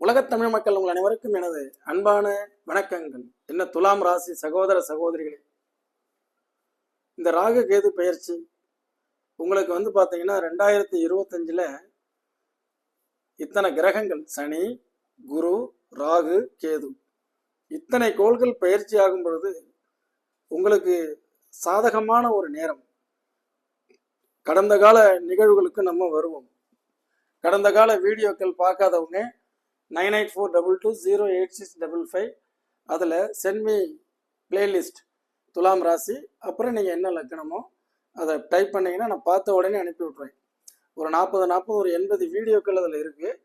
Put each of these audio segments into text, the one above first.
உலகத் தமிழ் மக்கள் உங்கள் அனைவருக்கும் எனது அன்பான வணக்கங்கள். என்ன துலாம் ராசி சகோதர சகோதரிகளே இந்த ராகு கேது பயிற்சி உங்களுக்கு வந்து பார்த்தீங்கன்னா ரெண்டாயிரத்தி இருபத்தஞ்சில் இத்தனை கிரகங்கள் சனி குரு ராகு கேது இத்தனை கோள்கள் பயிற்சி ஆகும் பொழுது உங்களுக்கு சாதகமான ஒரு நேரம். கடந்த கால நிகழ்வுகளுக்கு நம்ம வருவோம். கடந்த கால வீடியோக்கள் பார்க்காதவங்க nine eight four double two zero eight six double five. அதில் சென்மி பிளேலிஸ்ட் துலாம் ராசி. அப்புறம் நீங்கள் என்ன லக்கணமோ அதை டைப் பண்ணிங்கன்னா நான் பார்த்த உடனே அனுப்பி விட்ருவேன் ஒரு நாற்பது நாற்பது ஒரு எண்பது வீடியோக்கள் அதில் இருக்குது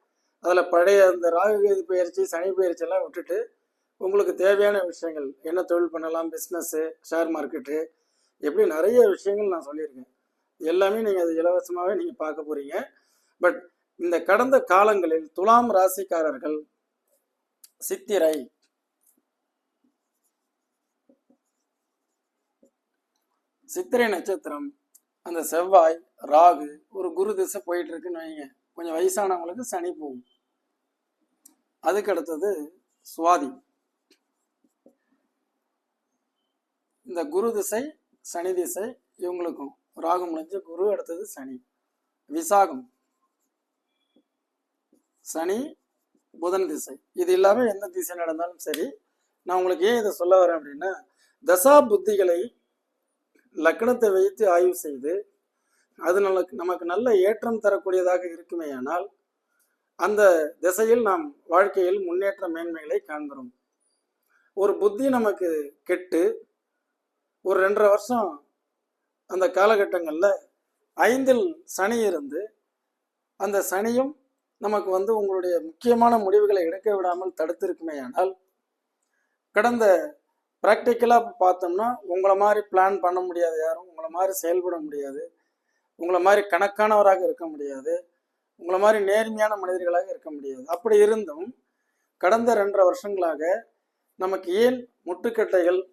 அதில் பழைய அந்த ராகுகேது பயிற்சி சனி பயிற்சி எல்லாம் விட்டுட்டு உங்களுக்கு தேவையான விஷயங்கள் என்ன தொழில் பண்ணலாம் பிஸ்னஸ்ஸு ஷேர் மார்க்கெட்டு எப்படி நிறைய விஷயங்கள் நான் சொல்லியிருக்கேன். எல்லாமே நீங்கள் அது இலவசமாகவே நீங்கள் பார்க்க போகிறீங்க பட் இந்த கடந்த காலங்களில் துலாம் ராசிக்காரர்கள் சித்திரை. சித்திரை நட்சத்திரம் அந்த செவ்வாய் ராகு ஒரு குரு திசை போயிட்டு இருக்குன்னு வைங்க. கொஞ்சம் வயசானவங்களுக்கு சனி போகும். அதுக்கு அடுத்தது சுவாதி. இந்த குரு திசை சனி திசை இவங்களுக்கும். ராகு முடிஞ்ச குரு அடுத்தது சனி. விசாகம். சனி புதன் திசை. இது இல்லாமல் எந்த திசை நடந்தாலும் சரி நான் உங்களுக்கு ஏன் இதை சொல்ல வரேன் அப்படின்னா தசா புத்திகளை லக்கணத்தை வைத்து ஆய்வு செய்து அது நமக்கு நமக்கு நல்ல ஏற்றம் தரக்கூடியதாக இருக்குமேயானால் அந்த திசையில் நாம் வாழ்க்கையில் முன்னேற்ற மேன்மைகளை காண்கிறோம். ஒரு புத்தி நமக்கு கெட்டு ஒரு ரெண்டரை வருஷம் அந்த காலகட்டங்களில் ஐந்தில் சனி இருந்து அந்த சனியும் நமக்கு வந்து உங்களுடைய முக்கியமான முடிவுகளை எடுக்க விடாமல் தடுத்திருக்குமே ஆனால் கடந்த ப்ராக்டிக்கலாக பார்த்தோம்னா உங்களை மாதிரி பிளான் பண்ண முடியாது யாரும் உங்களை மாதிரி செயல்பட முடியாது உங்களை மாதிரி கணக்கானவராக இருக்க முடியாது உங்களை மாதிரி நேர்மையான மனிதர்களாக இருக்க முடியாது. அப்படி இருந்தும் கடந்த ரெண்டரை வருஷங்களாக நமக்கு ஏன் முட்டுக்கட்டைகள்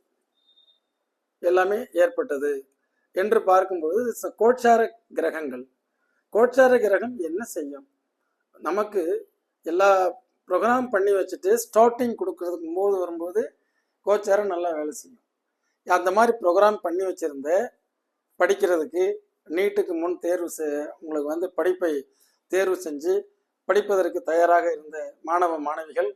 எல்லாமே ஏற்பட்டது என்று பார்க்கும்போது ச- கோட்சார கிரகங்கள். கோட்சார கிரகம் என்ன செய்யும்? நமக்கு எல்லா ப்ரோக்ராம் பண்ணி வச்சுட்டு ஸ்டார்டிங் கொடுக்கறதுக்கு போது வரும்போது கோச்சாரம் நல்லா வேலை செய்யும். அந்த மாதிரி ப்ரோக்ராம் பண்ணி வச்சுருந்த படிக்கிறதுக்கு நீட்டுக்கு முன் தேர்வு செ உங்களுக்கு வந்து படிப்பை தேர்வு செஞ்சு படிப்பதற்கு தயாராக இருந்த மாணவ மாணவிகள்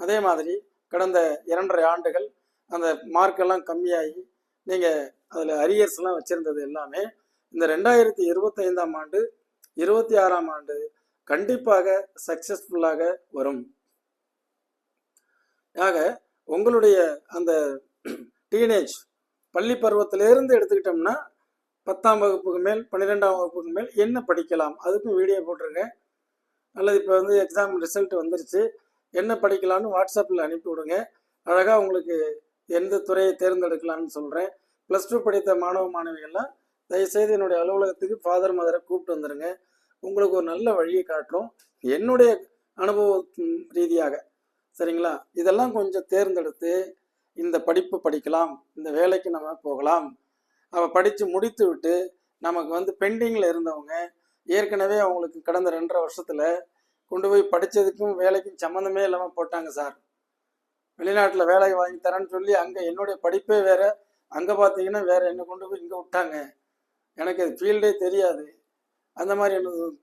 அதே மாதிரி கடந்த இரண்டரை ஆண்டுகள் அந்த மார்க்கெல்லாம் கம்மியாகி நீங்கள் அதில் அரியர்ஸ்லாம் வச்சுருந்தது எல்லாமே இந்த ரெண்டாயிரத்தி இருபத்தைந்தாம் ஆண்டு இருபத்தி ஆறாம் ஆண்டு கண்டிப்பாக சக்சஸ்ஃபுல்லாக வரும். ஆக உங்களுடைய அந்த டீனேஜ் பள்ளி பருவத்திலிருந்து எடுத்துக்கிட்டோம்னா பத்தாம் வகுப்புக்கு மேல் பன்னிரெண்டாம் வகுப்புக்கு மேல் என்ன படிக்கலாம்? அதுக்கும் வீடியோ போட்டிருக்கேன். அல்லது இப்போ வந்து எக்ஸாம் ரிசல்ட் வந்துருச்சு. என்ன படிக்கலாம்னு வாட்ஸ்அப்பில் அனுப்பி விடுங்க. அழகாக உங்களுக்கு எந்த துறையை தேர்ந்தெடுக்கலாம்னு சொல்கிறேன் ப்ளஸ் டூ படித்த மாணவ மாணவிகள்லாம் தயவுசெய்து என்னுடைய அலுவலகத்துக்கு ஃபாதர் மதரை கூப்பிட்டு வந்துடுங்க உங்களுக்கு ஒரு நல்ல வழியை காட்டும். என்னுடைய அனுபவ ரீதியாக. சரிங்களா? இதெல்லாம் கொஞ்சம் தேர்ந்தெடுத்து இந்த படிப்பு படிக்கலாம் இந்த வேலைக்கு நம்ம போகலாம். அவ படித்து முடித்து விட்டு நமக்கு வந்து பெண்டிங்கில் இருந்தவங்க ஏற்கனவே அவங்களுக்கு கடந்த ரெண்டரை வருஷத்தில் கொண்டு போய் படித்ததுக்கும் வேலைக்கும் சம்மந்தமே இல்லாமல் போட்டாங்க சார். வெளிநாட்டில் வேலை வாங்கி தரேன்னு சொல்லி அங்கே என்னுடைய படிப்பே வேற அங்கே பார்த்தீங்கன்னா வேற என்னை கொண்டு போய் இங்கே விட்டாங்க. எனக்கு அது ஃபீல்டே தெரியாது. அந்த மாதிரி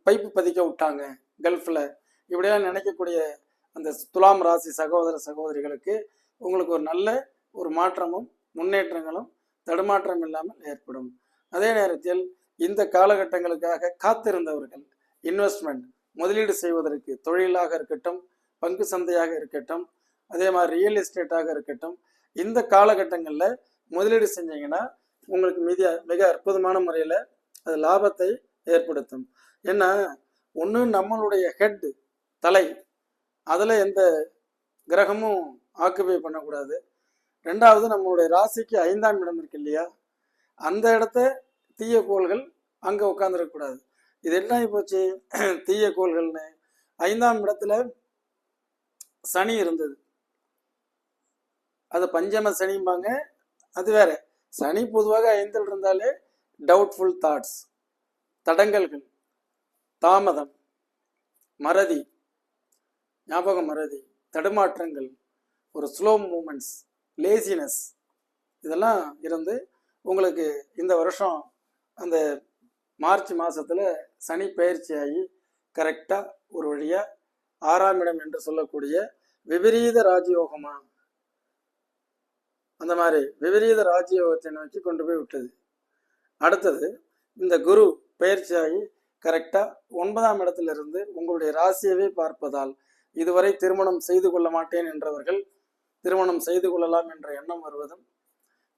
பைப்பு பதிக்க விட்டாங்க கல்ஃபில். இப்படியெல்லாம் நினைக்கக்கூடிய அந்த துலாம் ராசி சகோதர சகோதரிகளுக்கு உங்களுக்கு ஒரு நல்ல ஒரு மாற்றமும் முன்னேற்றங்களும் தடுமாற்றம் இல்லாமல் ஏற்படும். அதே நேரத்தில் இந்த காலகட்டங்களுக்காக காத்திருந்தவர்கள் இன்வெஸ்ட்மெண்ட் முதலீடு செய்வதற்கு தொழிலாக இருக்கட்டும் பங்கு சந்தையாக இருக்கட்டும் அதே மாதிரி ரியல் எஸ்டேட்டாக இருக்கட்டும் இந்த காலகட்டங்களில் முதலீடு செஞ்சீங்கன்னா உங்களுக்கு மிக மிக அற்புதமான முறையில் அது லாபத்தை ஏற்படுத்தும். ஏன்னா ஒன்று நம்மளுடைய ஹெட் தலை அதில் எந்த கிரகமும் ஆக்குபை பண்ணக்கூடாது. ரெண்டாவது நம்மளுடைய ராசிக்கு ஐந்தாம் இடம் இருக்கு இல்லையா? அந்த இடத்த தீய கோள்கள் அங்கே உட்காந்துருக்கக்கூடாது இது என்ன போச்சு? தீய கோள்கள்னு. ஐந்தாம் இடத்துல சனி இருந்தது. அது பஞ்சம சனிம்பாங்க. அது வேற. சனி பொதுவாக ஐந்தில் இருந்தாலே டவுட்ஃபுல் தாட்ஸ் தடங்கல்கள் தாமதம் மறதி ஞாபக மறதி தடுமாற்றங்கள் ஒரு ஸ்லோ மூமெண்ட்ஸ் லேசினஸ் இதெல்லாம் இருந்து உங்களுக்கு இந்த வருஷம் அந்த மார்ச் மாதத்தில் சனி பயிற்சியாகி கரெக்டாக ஒரு வழியாக ஆறாம் இடம் என்று சொல்லக்கூடிய விபரீத ராஜயோகமா? அந்த மாதிரி விபரீத ராஜயோகத்தை நோக்கி கொண்டு போய் விட்டது. அடுத்தது இந்த குரு பயிற்சியாகி கரெக்டாக ஒன்பதாம் இடத்திலிருந்து உங்களுடைய ராசியவே பார்ப்பதால் இதுவரை திருமணம் செய்து கொள்ள மாட்டேன் என்றவர்கள் திருமணம் செய்து கொள்ளலாம் என்ற எண்ணம் வருவதும்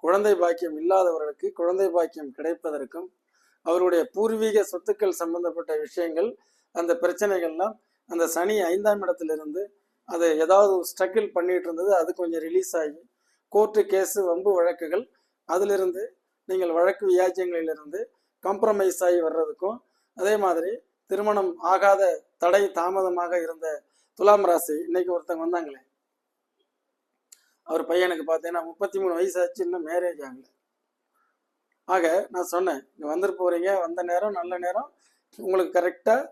குழந்தை பாக்கியம் இல்லாதவர்களுக்கு குழந்தை பாக்கியம் கிடைப்பதற்கும் அவருடைய பூர்வீக சொத்துக்கள் சம்பந்தப்பட்ட விஷயங்கள் அந்த பிரச்சனைகள்லாம் அந்த சனி ஐந்தாம் இடத்திலிருந்து அது ஏதாவது ஸ்ட்ரகிள் பண்ணிட்டு இருந்தது அது கொஞ்சம் ரிலீஸ் ஆகி கோர்ட்டு கேஸு வம்பு வழக்குகள் அதிலிருந்து நீங்கள் வழக்கு வியாஜ்யங்களிலிருந்து காம்ப்ரமைஸ் ஆகி வர்றதுக்கும் அதே மாதிரி திருமணம் ஆகாத தடை தாமதமாக இருந்த துலாம் ராசி இன்னைக்கு ஒருத்தங்க வந்தாங்களே. அவர் பையனுக்கு பார்த்தீங்கன்னா முப்பத்தி மூணு வயசு ஆச்சு இன்னும் மேரேஜ் ஆகல. ஆக நான் சொன்னேன் இங்கே வந்துட்டு போறீங்க வந்த நேரம் நல்ல நேரம். உங்களுக்கு கரெக்டாக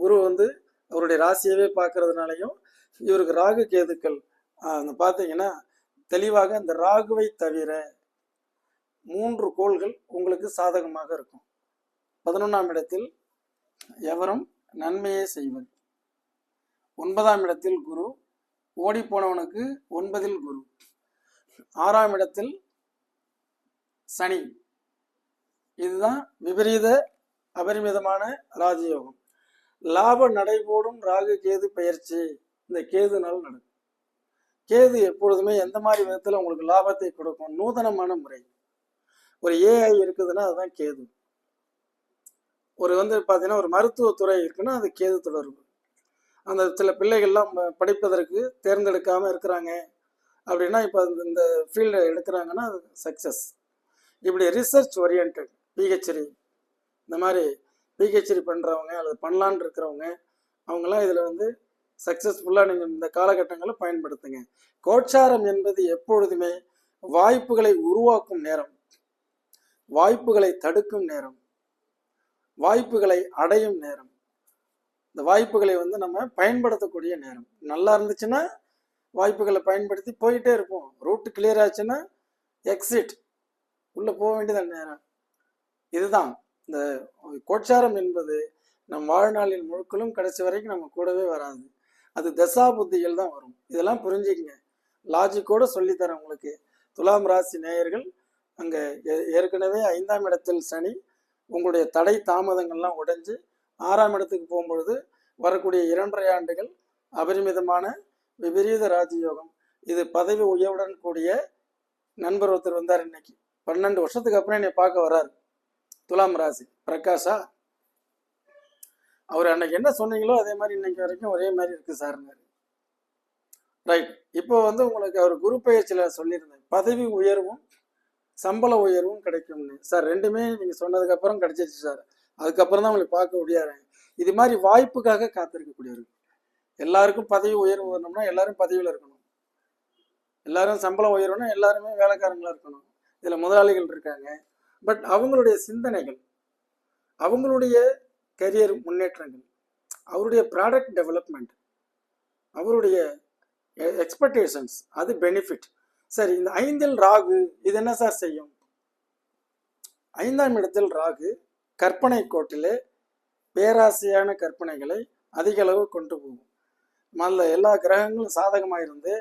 குரு வந்து அவருடைய ராசியவே பார்க்கறதுனாலையும் இவருக்கு ராகு கேதுக்கள் அந்த பார்த்தீங்கன்னா தெளிவாக அந்த ராகுவை தவிர மூன்று கோள்கள் உங்களுக்கு சாதகமாக இருக்கும். பதினொன்றாம் இடத்தில் எவரும் நன்மையே செய்வது. ஒன்பதாம் இடத்தில் குரு ஓடிப்போனவனுக்கு ஒன்பதில் குரு. ஆறாம் இடத்தில் சனி. இதுதான் விபரீத அபரிமிதமான ராஜயோகம். லாப நடைபோடும் ராகு கேது பயிற்சி. இந்த கேது நாள் நடக்கும். கேது எப்பொழுதுமே எந்த மாதிரி விதத்தில் உங்களுக்கு லாபத்தை கொடுக்கும்? நூதனமான முறை. ஒரு ஏஐ இருக்குதுன்னா அதுதான் கேது. ஒரு வந்து பார்த்தீங்கன்னா ஒரு மருத்துவத்துறை இருக்குன்னா அது கேது தொடர்பு. அந்த சில பிள்ளைகள்லாம் படிப்பதற்கு தேர்ந்தெடுக்காமல் இருக்கிறாங்க. அப்படின்னா இப்போ இந்த ஃபீல்டு எடுக்கிறாங்கன்னா அது சக்ஸஸ் இப்படி ரிசர்ச் ஓரியன்ட் பிஹெச்டி இந்த மாதிரி பிஹெச்டி பண்ணுறவங்க அல்லது பண்ணலான்னு இருக்கிறவங்க அவங்கெல்லாம் இதில் வந்து சக்ஸஸ்ஃபுல்லாக நீங்கள் இந்த காலகட்டங்களை பயன்படுத்துங்க. கோச்சாரம் என்பது எப்பொழுதுமே வாய்ப்புகளை உருவாக்கும் நேரம். வாய்ப்புகளை தடுக்கும் நேரம். வாய்ப்புகளை அடையும் நேரம். இந்த வாய்ப்புகளை வந்து நம்ம பயன்படுத்தக்கூடிய நேரம். நல்லா இருந்துச்சுன்னா வாய்ப்புகளை பயன்படுத்தி போயிட்டே இருப்போம். ரூட்டு கிளியர் ஆச்சுன்னா எக்ஸிட் உள்ளே போக வேண்டியது நேரம். இதுதான். இந்த கோச்சாரம் என்பது நம் வாழ்நாளின் முழுக்களும் கடைசி வரைக்கும் நம்ம கூடவே வராது. அது தசா புத்திகள் தான் வரும். இதெல்லாம் புரிஞ்சுக்கங்க. லாஜிக்கோட சொல்லித்தரேன் உங்களுக்கு. துலாம் ராசி நேயர்கள் அங்கே ஏற்கனவே ஐந்தாம் இடத்தில் சனி உங்களுடைய தடை தாமதங்கள்லாம் உடைஞ்சு ஆறாம் இடத்துக்கு போகும்பொழுது வரக்கூடிய இரண்டரை ஆண்டுகள் அபரிமிதமான விபரீத ராஜயோகம். இது பதவி உயர்வுடன் கூடிய நண்பர் ஒருத்தர் வந்தார் இன்னைக்கு. பன்னெண்டு வருஷத்துக்கு அப்புறம் என்னை பார்க்க வராரு துலாம் ராசி. பிரகாஷா? அவர் அன்னைக்கு என்ன சொன்னீங்களோ அதே மாதிரி இன்னைக்கு வரைக்கும் ஒரே மாதிரி இருக்கு சார்னாரு ரைட் இப்போ வந்து உங்களுக்கு அவர் குரு பயிற்சியில் சொல்லியிருந்தேன் பதவி உயர்வும் சம்பள உயர்வும் கிடைக்கும்னு. சார் ரெண்டுமே நீங்கள் சொன்னதுக்கு அப்புறம் கிடைச்சிருச்சு சார். அதுக்கப்புறம் தான் உங்களுக்கு பார்க்க முடியாது இது மாதிரி வாய்ப்புக்காக காத்திருக்கக்கூடியவர்கள். எல்லாருக்கும் பதவி உயர்வு வரணும்னா எல்லாரும் பதவியில் இருக்கணும். எல்லாரும் சம்பளம் உயர்வுனா எல்லாருமே வேலைக்காரங்களாக இருக்கணும். இதில் முதலாளிகள் இருக்காங்க. பட் அவங்களுடைய சிந்தனைகள் அவங்களுடைய கரியர் முன்னேற்றங்கள் அவருடைய ப்ராடக்ட் டெவலப்மெண்ட் அவருடைய எக்ஸ்பெக்டேஷன்ஸ் அது பெனிஃபிட் சரி இந்த ஐந்தில் ராகு இது என்ன சார் செய்யும்? ஐந்தாம் இடத்தில் ராகு கற்பனை கோட்டிலே பேராசையான கற்பனைகளை அதிக அளவு கொண்டு போகும். மல்ல எல்லா கிரகங்களும் சாதகமாக இருந்து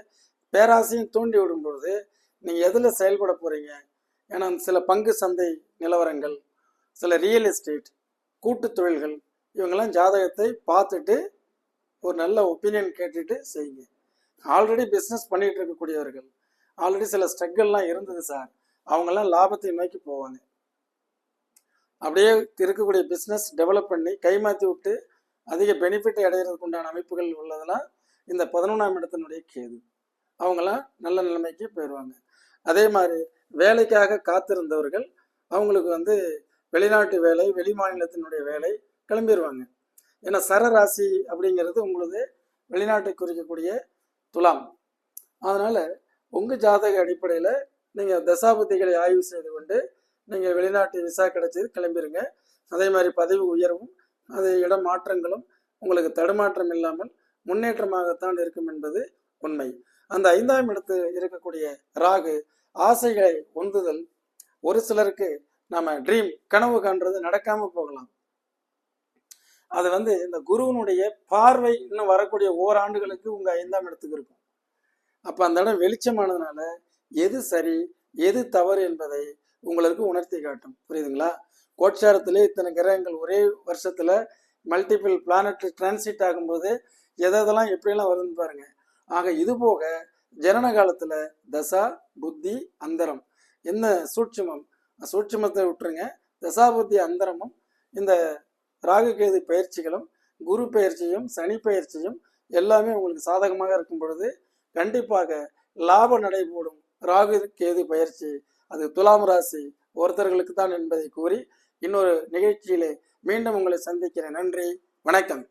பேராசையும் தூண்டி விடும் பொழுது நீங்கள் எதில் செயல்பட போகிறீங்க ஏன்னா சில பங்கு சந்தை நிலவரங்கள் சில ரியல் எஸ்டேட் கூட்டு தொழில்கள் இவங்கெல்லாம் ஜாதகத்தை பார்த்துட்டு ஒரு நல்ல ஒப்பீனியன் கேட்டுட்டு செய்யுங்க. ஆல்ரெடி பிஸ்னஸ் பண்ணிட்டு இருக்கக்கூடியவர்கள் ஆல்ரெடி சில ஸ்ட்ரகிள்லாம் இருந்தது சார் அவங்கெல்லாம் லாபத்தை நோக்கி போவாங்க. அப்படியே இருக்கக்கூடிய பிஸ்னஸ் டெவலப் பண்ணி கைமாற்றி விட்டு அதிக பெனிஃபிட் அடைகிறதுக்கு உண்டான அமைப்புகள் உள்ளதெல்லாம் இந்த பதினொன்றாம் இடத்தினுடைய கேது. அவங்களாம் நல்ல நிலைமைக்கு போயிடுவாங்க அதே மாதிரி வேலைக்காக காத்திருந்தவர்கள் அவங்களுக்கு வந்து வெளிநாட்டு வேலை வெளி மாநிலத்தினுடைய வேலை கிளம்பிடுவாங்க ஏன்னா சரராசி அப்படிங்கிறது உங்களது வெளிநாட்டை குறிக்கக்கூடிய துலாம். அதனால் உங்கள் ஜாதக அடிப்படையில் நீங்கள் தசாபதிகளை ஆய்வு செய்து கொண்டு நீங்கள் வெளிநாட்டு விசா கிடைச்சது கிளம்பிடுங்க அதே மாதிரி பதவி உயர்வும் அதை இடம் மாற்றங்களும் உங்களுக்கு தடுமாற்றம் இல்லாமல் முன்னேற்றமாகத்தான் இருக்கும் என்பது உண்மை. அந்த ஐந்தாம் இடத்து இருக்கக்கூடிய ராகு ஆசைகளை உந்துதல். ஒரு சிலருக்கு நம்ம ட்ரீம் கனவு காண்றது நடக்காம போகலாம். அது வந்து இந்த குருவினுடைய பார்வை இன்னும் வரக்கூடிய ஓராண்டுகளுக்கு உங்க ஐந்தாம் இடத்துக்கு இருக்கும். அப்போ அந்த இடம் வெளிச்சமானதுனால எது சரி எது தவறு என்பதை உங்களுக்கு உணர்த்தி காட்டும். புரியுதுங்களா? கோட்சாரத்திலே இத்தனை கிரகங்கள் ஒரே வருஷத்தில் மல்டிபிள் பிளானட் டிரான்சிட் ஆகும்போது எதெல்லாம் எப்படியெல்லாம் வருதுன்னு பாருங்க. ஆக இது போக ஜனன காலத்தில் தசா புத்தி அந்தரம். என்ன சூட்சமம்? சூட்சமத்தை விட்டுருங்க. தசா புத்தி அந்தரமும் இந்த ராகுகேது பயிற்சிகளும் குரு பயிற்சியும் சனி பயிற்சியும் எல்லாமே உங்களுக்கு சாதகமாக இருக்கும் பொழுது கண்டிப்பாக லாப நடைபோடும் ராகு கேது பயிற்சி அது துலாம் ராசி ஒருத்தர்களுக்கு தான் என்பதை கூறி இன்னொரு நிகழ்ச்சியிலே மீண்டும் உங்களை சந்திக்கிறேன். நன்றி வணக்கம்.